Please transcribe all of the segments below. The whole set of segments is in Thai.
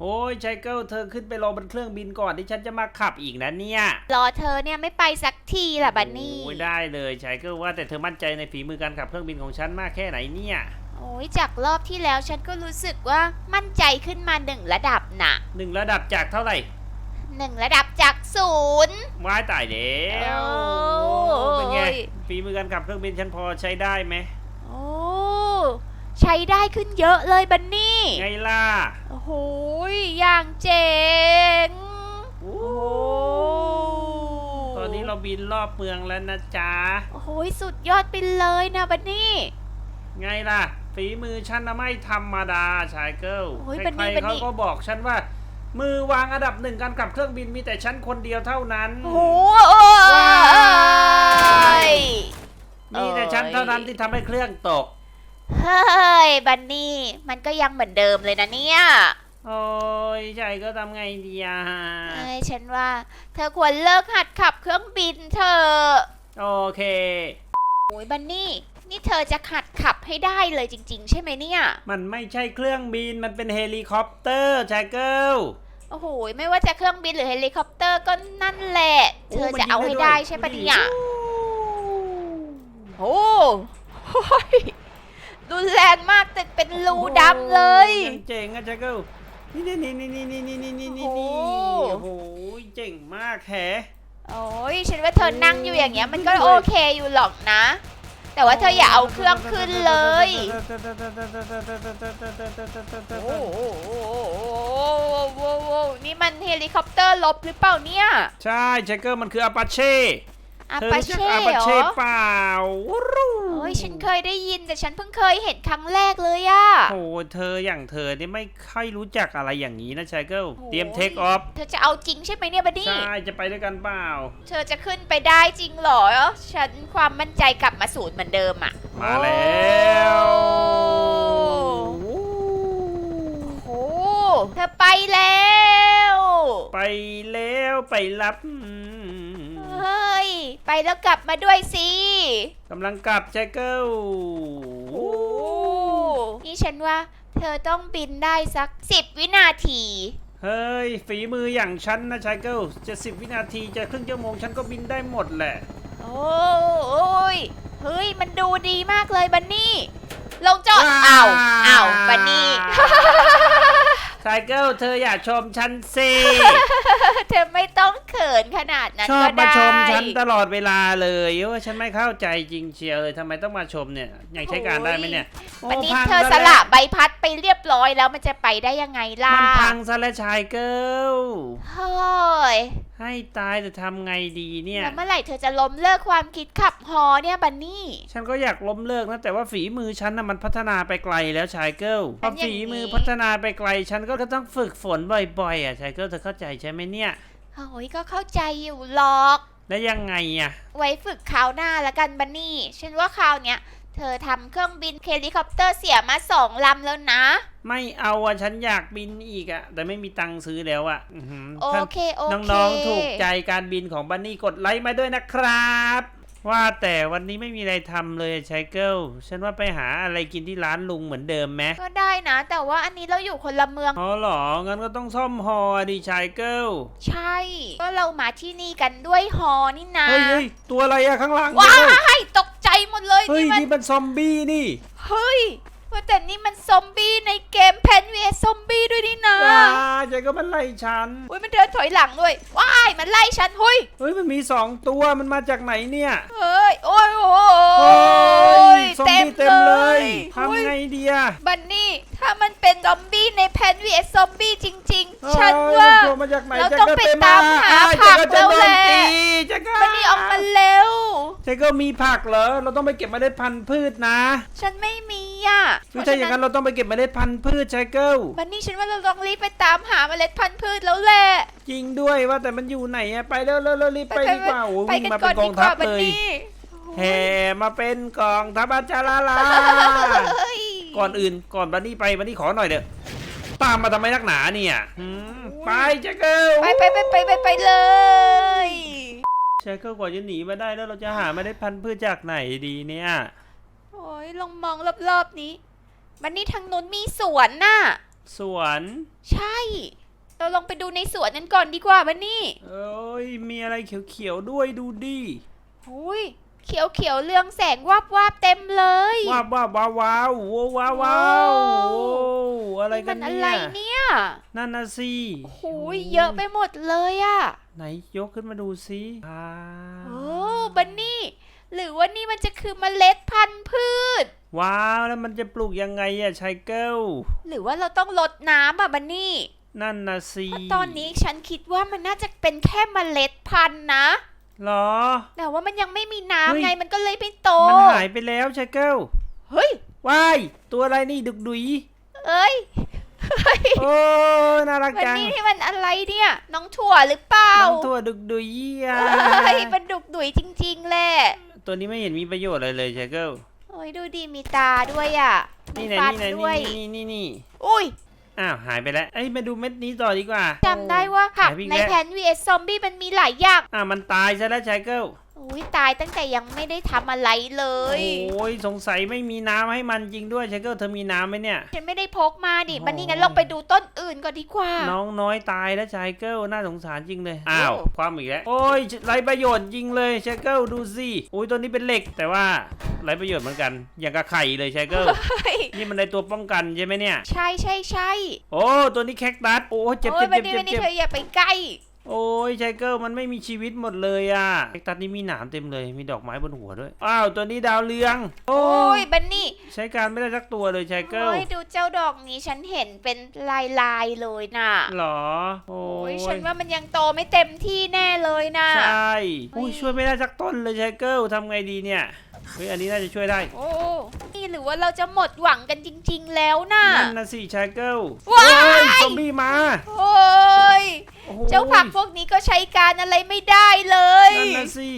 โอ้ยไชเกิลเธอขึ้นไปรอบนเครื่องบินก่อนที่ฉันจะมาขับอีกนะเนี่ยรอเธอเนี่ยไม่ไปสักทีล่ะบันนี่โอ้ยได้เลยไชเกิลว่าแต่เธอมั่นใจในฝีมือการขับเครื่องบินของฉันมากแค่ไหนเนี่ยโอ้ยจากรอบที่แล้วฉันก็รู้สึกว่ามั่นใจขึ้นมาหนึ่งระดับน่ะหนึ่งระดับจากเท่าไหร่หนึ่งระดับจากศูนย์ว้ายตายแล้วโอ้ยเป็นไงฝีมือการขับเครื่องบินฉันพอใช้ได้ไหมโอ้ใช้ได้ขึ้นเยอะเลยบันนี่ไงล่ะ โอ้โหยอย่างเจ๋งโอ้โอ้ตอนนี้เราบินรอบเมืองแล้วนะจ๊ะ โอ้โหยสุดยอดไปเลยนะบันนี่ ไงล่ะ ฝีมือฉันนะไม่ธรรมดาชายเกิลโอ้ยใคบันนี่รบัๆนเขานี่ก็บอกฉันว่า มือวางอันดับหนึ่งการขับเครื่องบินมีแต่ฉันคนเดียวเท่านั้น โอ้โหโอ้ว้าย ย มีแต่ฉันเท่านั้นที่ทำให้เครื่องตก เฮ้ย บันนี่ มันก็ยังเหมือนเดิมเลยนะเนี่ย โอ้ยชายก็ทำไงดีอะเอ้ยฉันว่า เธอควรเลิกหัดขับเครื่องบินเธอะโอเค โอ้ยบันนี่ นี่เธอจะหัดขับให้ได้เลยจริง ๆ ใช่ไหมเนี่ย มันไม่ใช่เครื่องบินมันเป็นเฮลิคอปเตอร์ชายเกิล โอ้โหไม่ว่าจะเครื่องบินหรือเฮลิคอปเตอร์ก็นั่นแหละ โอ้เธอมันจะเอายิให้งได้ได้ด้วย ใช่ปะดูดิเนี่ยโอ้โหรุนแรงมากตึกเป็นรูดำเลย โอ้ยังเจ๋งอะชายเกิล นี่นี่นี่นี่นี่นี่นี่นี่นี่โอ้นี่โห โอ้โหเจ๋งมากแฮะ โอ้ยฉันว่าเธอนั่งอยู่อย่างเงี้ยมันก็โอเคอยู่หรอกนะ แต่ว่าเธออย่าเอาเครื่องขึ้นเลยโอ้โหนี่มันเฮลิคอปเตอร์ลบหรือเปล่าเนี่ย ใช่ชายเกิลมันคืออาปาเช่ อาเธอปารู้จักเช่อาปาเหรเช่อเปล่าโอ้ยฉันเคยได้ยินแต่ฉันเพิ่งเคยเห็นครั้งแรกเลยอะโอ้เธออย่างเธอนี่ไม่ค่อยรู้จักอะไรอย่างนี้นะชายเกิลโอ้ยเตรียมเทคออฟเธอจะเอาจริงใช่ไหมเนี่ยบัดดี้ ใช่จะไปด้วยกันเปล่า เธอจะขึ้นไปได้จริงเหรอ ฉันความมั่นใจกลับมาศูนย์เหมือนเดิมอะมาแล้วโอ้โหเธอไปแล้ว ไปแล้วไปรับอืมเฮ้ย ไปแล้วกลับมาด้วยสิกำลังกลับชายเกิลโอ้นี่ฉันว่า เธอต้องบินได้สักสิบวินาที เฮ้ย ฝีมืออย่างฉันนะชายเกิลจะสิบวินาทีจะครึ่งชั่วโมงฉันก็บินได้หมดแหละ โอ้ยเฮ้ย มันดูดีมากเลยบันนี่ ลงจอดว้าวอ้าวอ้าวบันนี่ ชายเกิลเธออย่าชมฉันสิเธอไม่ต้องเขินขนาดนั้นชอบก็มาได้ชมฉันตลอดเวลาเลยว่าฉันไม่เข้าใจจริงเชียวเลยทำไมต้องมาชมเนี่ยยังใช้การได้ไหมเนี่ยวันนี้โพังเธอซสและใบพัดไปเรียบร้อยแล้วมันจะไปได้ยังไงล่ะมันพังซะแล้วชายเกิล เฮ้ยให้ตายแต่ทำไงดีเนี่ย แล้วเมื่อไหร่เธอจะล้มเลิกความคิดขับฮอเนี่ยบันนี่ ฉันก็อยากล้มเลิกนะ แต่ว่าฝีมือฉันน่ะมันพัฒนาไปไกลแล้วชายเกิลพงั้อนอย่างนี้ฝีมือพัฒนาไปไกล ฉันก็ต้องฝึกฝนบ่อยๆ อะชายเกิลเธอเข้าใจใช่ไหมเนี่ยโอ้ยก็เข้าใจอยู่หรอก แล้วยังไงอะ ไว้ฝึกคราวหน้าละกันบันนี่ ฉันว่าคราวเนี้ย เธอทำเครื่องบินเฮลิคอปเตอร์เสียมาสองลำแล้วนะ ไม่เอาอะฉันอยากบินอีกอะ แต่ไม่มีตังค์ซื้อแล้วอะอื้อหือโอท่านเค โอเคน้องๆถูกใจการบินของบันนี่กดไลค์มาด้วยนะครับ ว่าแต่วันนี้ไม่มีอะไรทำเลยชายเกิลฉันว่าไปหาอะไรกินที่ร้านลุงเหมือนเดิมไหมก็ได้นะ แต่ว่าอันนี้เราอยู่คนละเมือง อ๋อเหรองั้นก็ต้องซ่อมฮอดีชายเกิลใช่ ก็เรามาที่นี่กันด้วยฮอนี่นะเฮ้ยเฮ้ยตัวอะไรอะข้างหลังว้าเดี๋ เลยเฮ้ยนี่มันนี่มันซอมบี้นี่เฮ้ยว่าแต่นี่มันซอมบี้ในเกมแพนเวสซอมบี้ด้วยนี่นะว้าชายก็มันไล่ฉันอุ้ยมันเดินถอยหลังด้วยว้ายมันไล่ฉันหุยเฮ้ยมันมีสองตัวมันมาจากไหนเนี่ยเฮ้ยโอ้ยโอ้เฮ้ยยซอมบี้เต็มเลยฮ้ทำไงดีอะบันนี่ ถ้ามันเป็นซอมบี้ในแพนเวสซอมบี้จริงเฮ้ยๆฉันว่ามันโผล่มาจากไหนเราจ๊ต้องไปตามหาเจ๊ผักจะโดนแล้วแหละตีเจ๊ก็บันนี่ออกมาเร็วเจ๊ก็มีผักเหรอ เราต้องไปเก็บเมล็ดพันธุ์พืชนะ ฉันไม่มีอะไม่ใช่อย่างนั้นเราต้องไปเก็บเมล็ดพันธุ์พืชชายเกิลบันนี่ฉันว่าเราต้องรีบไปตามหาเมล็ดพันธุ์พืชแล้วแหละจริงด้วยว่าแต่มันอยู่ไหนอะไปเร็วเร็วเร็วรีบไปดีกว่าโอ้ยไปวิ่งกันมาก่เป็อนนกองทัดีกว่าพบันเลยนี่แห่มาเป็นกองทัพอาจาราลาเฮ้ย ก่อนอื่นก่อนบันนี่ไปบันนี่ขอหน่อยเด้อตามมาทำไมนักหนาเนี่ยหืมไปเจ๊เกิลไปไปไปไปไปไปเลยเจ๊เกิลกว่าจะหนีมาได้แล้วเราจะหาเมล็ดพันธุ์พืชจากไหนดีเนี่ยโอ้ยลองมองรอบๆนี้มันนี่ทางนู้นมีสวนน่ะ สวนใช่ เราลองไปดูในสวนนั้นก่อนดีกว่าบันนี่เอ้ยมีอะไรเขียวๆด้วยดูดิหุยเขียวเขียวๆเรืองแสงวาบวาบๆเต็มเลย ว้าวว้าวว้าวว้าวโว้ว้าวว้าวโอ้อะไรกัมันนอะเนี่ไรยเนี่ยนั่นนะสิหุยเยอะไปหมดเลยอะไหนยกขึ้นมาดูสิอ่าโอ้บันนี่ หรือว่านี่มันจะคือเมล็ดพันธุ์พืช ว้าวแล้วมันจะปลูกยังไงอะชายเกิลหรือว่าเราต้องลดน้ำอะบันนี่ นั่นนะสิเพราะตอนนี้ฉันคิดว่ามันน่าจะเป็นแค่เมล็ดพันธุ์นะเหรอ แต่ว่ามันยังไม่มีเฮ้น้ำยไงมันก็เลยไม่โต มันหายไปแล้วชายเกิล เฮ้ย ว้าย ตัวอะไรนี่ดุกดุยเอ้ยเฮ้ยโอ้น่ารักวันจังนี้ที่มันอะไรเนี่ย น้องถั่วหรือเปล่าน้องตัวดุกดุยอะเฮ้ยมันดุกดุยจริง ๆ แหละตัวนี้ไม่เห็นมีประโยชน์อะไรเลยชายเกิลโอ้ยดูดีมีตาด้วยอะมีนี่ไหนฟันนี่ไหนด้วยนี่นี่นี่อุ้ยอ้าวหายไปแล้วเอ้ยมาดูเม็ดนี้ต่อดีกว่า จำได้ว่าผักหายไปอีกในแล้ว แพน vs ซอมบี้มันมีหลายอย่างอ่าวมันตายซะแล้วชายเกิล อุ้ยตายตั้งแต่ยังไม่ได้ทำอะไรเลโอ้ยยสงสัยไม่มีน้ำให้มันจริงด้วยชายเกิลเธอมีน้ำไหมเนี่ย ฉันไม่ได้พกมาดิโอ้บันนี่งั้นลองไปดูต้นอื่นก่อนดีกว่า น้องน้อยตายแล้วชายเกิลน่าสงสารจริงเลยโอ้อ้าว ความอีกแล้ว โอ้ยไรประโยชน์จริงเลยชายเกิลดูสิอุ้ยตัวนี้เป็นเหล็ก แต่ว่าไรประโยชน์เหมือนกัน อย่างกับไข่เลยชายเกิลเฮ้ยนี่มันในตัวป้องกันใช่ไหมเนี่ย ใช่ใช่ใช่โอ้ตัวนี้แคคตัสโอ้เจ็บโอ้เจ็ยบบัเจ็นบนี่เจ็บับนนี่เจ็บเธออย่าไปใกล้ โอ้ยชายเกิลมันไม่มีชีวิตหมดเลยอะแคคตัสนี่มีหนามเต็มเลย มีดอกไม้บนหัวด้วย อ้าวตัวนี้ดาวเรือง โอ้โอ้ยบันนี่ใช้การไม่ได้สักตัวเลยชายเกิลโอ้ยดูเจ้าดอกนี้ฉันเห็นเป็นลายลายๆเลยน่ะหรอ โอ้โอ้ยยฉันว่ามันยังโตไม่เต็มที่แน่เลยนะใช่อุ้ยเฮ้ยช่วยไม่ได้สักต้นเลยชายเกิลทำไงดีเนี่ย เฮ้ยอันนี้น่าจะช่วยได้ โอ้นี่ หรือว่าเราจะหมดหวังกันจริง ๆ แล้วน่ะ นั่นนะสิชายเกิลว้ายโอ้ยซอมบี้มาโอ้ย โอ้โหเจ้าผักพวกนี้ก็ใช้การอะไรไม่ได้เลย นั่นนะสิ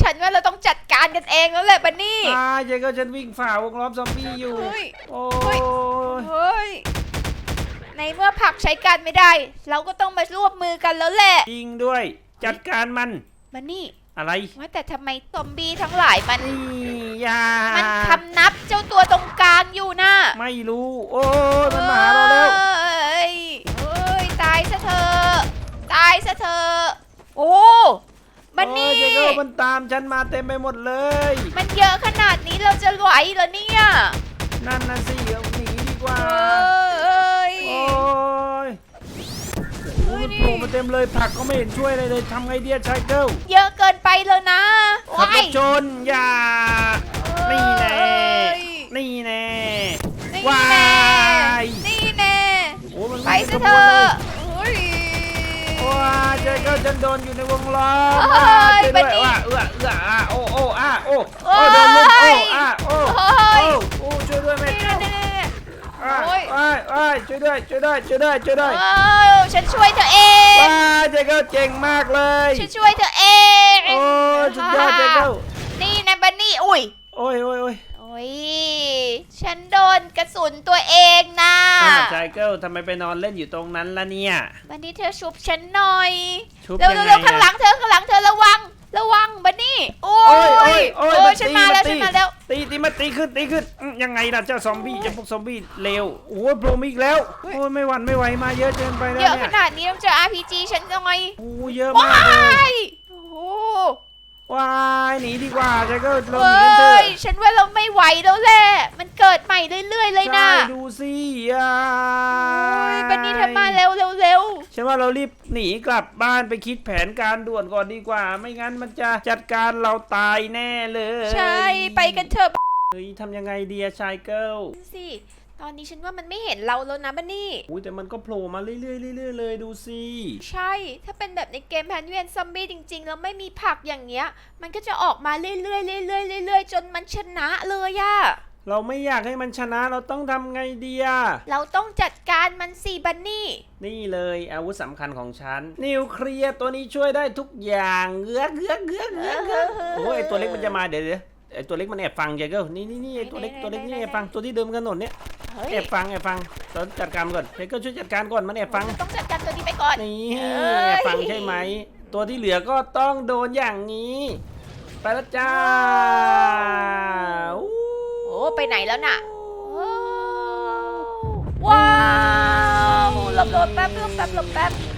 ฉันว่าเราต้องจัดการกันเองแล้วแหละบันนี่อ่าชายเกิลฉันวิ่งฝ่าวงล้อมซอมบี้อยู่ เฮ้ย โอ้เฮ้ย ยเฮ้ย ในเมื่อผักใช้การไม่ได้ เราก็ต้องมาร่วมมือกันแล้วแหละ จริงด้วย จัดการมัน บันนี่ อะไรว่าแต่ทำไมซอมบี้ทั้งหลายมัน นี่อ ยามันคำนับเจ้าตัวตรงกลางอยู่นะไม่รู้ โอ้ยมันมาหาเราแล้ว เอ้ยเอ้ยตายซะเถอะตายซะเถอะโอ้บันนี่โอ้ยเจเกอร์มันตามฉันมาเต็มไปหมดเลย มันเยอะขนาดนี้เราจะไหวเหรอเนี่ยนั่นนะสิเอาหนีดีกว่า เอ้ย โอ้ยโอ้ยมันโผล่มาเต็มเลยผักก็ไม่เห็นช่วยอะไรเลยทำไงเดียชายเกิลเยอะเกินไปเลยนะขับรว้าถยชนอย่า นี่แน่เอ้ยนี่แน่นี่ว้าแน่ยนี่แน่โอ้ยมันไปวิ่งซะขเถบวนอะเลยโอ้ยว้าเจเกิลฉันโดนอยู่ในวงล้อมเอ้อ่ายช่วยด้วยบัดนี้ว่าเอื้อเอื้ออ่าโอ้โอ้อ่าโอ้โอ้โอ้ยโดนลุมโอ้อ่าโอ้โอ้โอ้ยโอ้ช่วยด้วยแม่นี่แน่แน่อ่าโอ้ยโอ้ยโอ้ยช่วยด้วยช่วยด้วยช่วยด้วยช่วยด้วยโอ้ยฉันช่วยเธอเองว้าเจเกิลเก่งมากเลยฉันช่วยเธอเองโอ้ยสุดยอดเจเกิลนี่นะบันนี่อุ้ย โอ้ยโอ้ยโอ้ยโอ้ยฉันโดนกระสุนตัวเองนะอ่าเจเกิลทำไมไปนอนเล่นอยู่ตรงนั้นล่ะเนี่ยบันนี่เธอชุบฉันหน่อยชุบเร็วยังไงเร็วๆข้างหลัอะ งเธอข้างหลังเธอระวัง ระวังบันนี่โอ้โอ้ยโอ้ยยโอ้ยโอ้มัยนฉันตีมาแล้วมันตี ฉันมาแล้วตีตีมาตีขึ้นตีขึ้นอืมยังไงล่ะเจ้าซอมบี้เจ้าพวกซอมบี้เลวโอ้ยโผล่มาอีกแล้วเฮ้ยโอ้ยไม่หวั่นไม่ไหวมาเยอะเกินไปแล้วเยอะขเนี่ยนาดนี้ต้องเจอ RPG ฉันหน่อยโอ้ยเยอะว้มากเลยายโอ้โห ว้ายหนีดีกว่าเจเกิลเราเฮหนีกันเถ้อะยฉันว่าเราไม่ไหวแล้วแหละ มันเกิดใหม่เรื่อยๆเลยนะใช่ดูสิอ่าโอ้ยบันนี่เธอมาเร็วเร็วเร็วฉันว่าเรารีบหนีกลับบ้านไปคิดแผนการด่วนก่อนดีกว่า ไม่งั้นมันจะจัดการเราตายแน่เลยใช่ไปกันเถอะเฮ้ยทำยังไงดีอะชายเกิลสิ ตอนนี้ฉันว่ามันไม่เห็นเราแล้วนะบันนี่ อุ้ยแต่มันก็โผล่มาเรื่อยๆเรื่อยๆเลยดูสิ ใช่ ถ้าเป็นแบบในเกมแพนเวียนซอมบี้จริง ๆ แล้วไม่มีผักอย่างเงี้ย มันก็จะออกมาเรื่อยๆเรื่อยๆเรื่อยๆจนมันชนะเลยอะเราไม่อยากให้มันชนะเราต้องทำไงดีอะเราต้องจัดการมันสิบันนี่ นี่เลยอาวุธสำคัญของฉัน นิวเคลียร์ตัวนี้ช่วยได้ทุกอย่างเงือกเงือกเงือกเงือกเงือกโอ้ยไอ้ตัวเล็กมันจะมาเดี๋ยวเดี๋ยว ไอตัวเล็กมันแอบฟังเจเกิลนี่นี่นี่ไอตัวเล็กตัวเล็กนี่แอบฟังตัวที่เดิมกันถนนเนี่ยเฮ้ยแอบฟังแอบฟังเราจัดการมันก่อนเจเกิลช่วยจัดการก่อนมันแอบฟังต้องจัดการตัวนี้ไปก่อนนี่เอ้ยแอบฟังใช่ไหมตัวที่เหลือก็ต้องโดนอย่างนี้ ไปแล้วจ้าอู้โอ้ไปไหนแล้วน่ะโอ้ว้าวหลบหลบแป๊บหลบแป๊บหลบแป๊บโอ้ย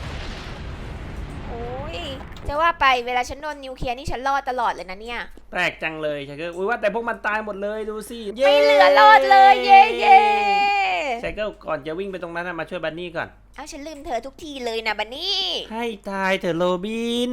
จะว่าไปเวลาฉันโดนนิวเคลียร์นี่ฉันรอดตลอดเลยนะเนี่ย แปลกจังเลยชายเกิลอุ้ยว่าแต่พวกมันตายหมดเลยดูสิไม่เหลือรอดเลยเย่เย่ชายเกิลก่อนจะวิ่งไปตรงนั้นนะมาช่วยบันนี่ก่อน เอาฉันลืมเธอทุกทีเลยนะบันนี่ ให้ตายเถอะโรบิน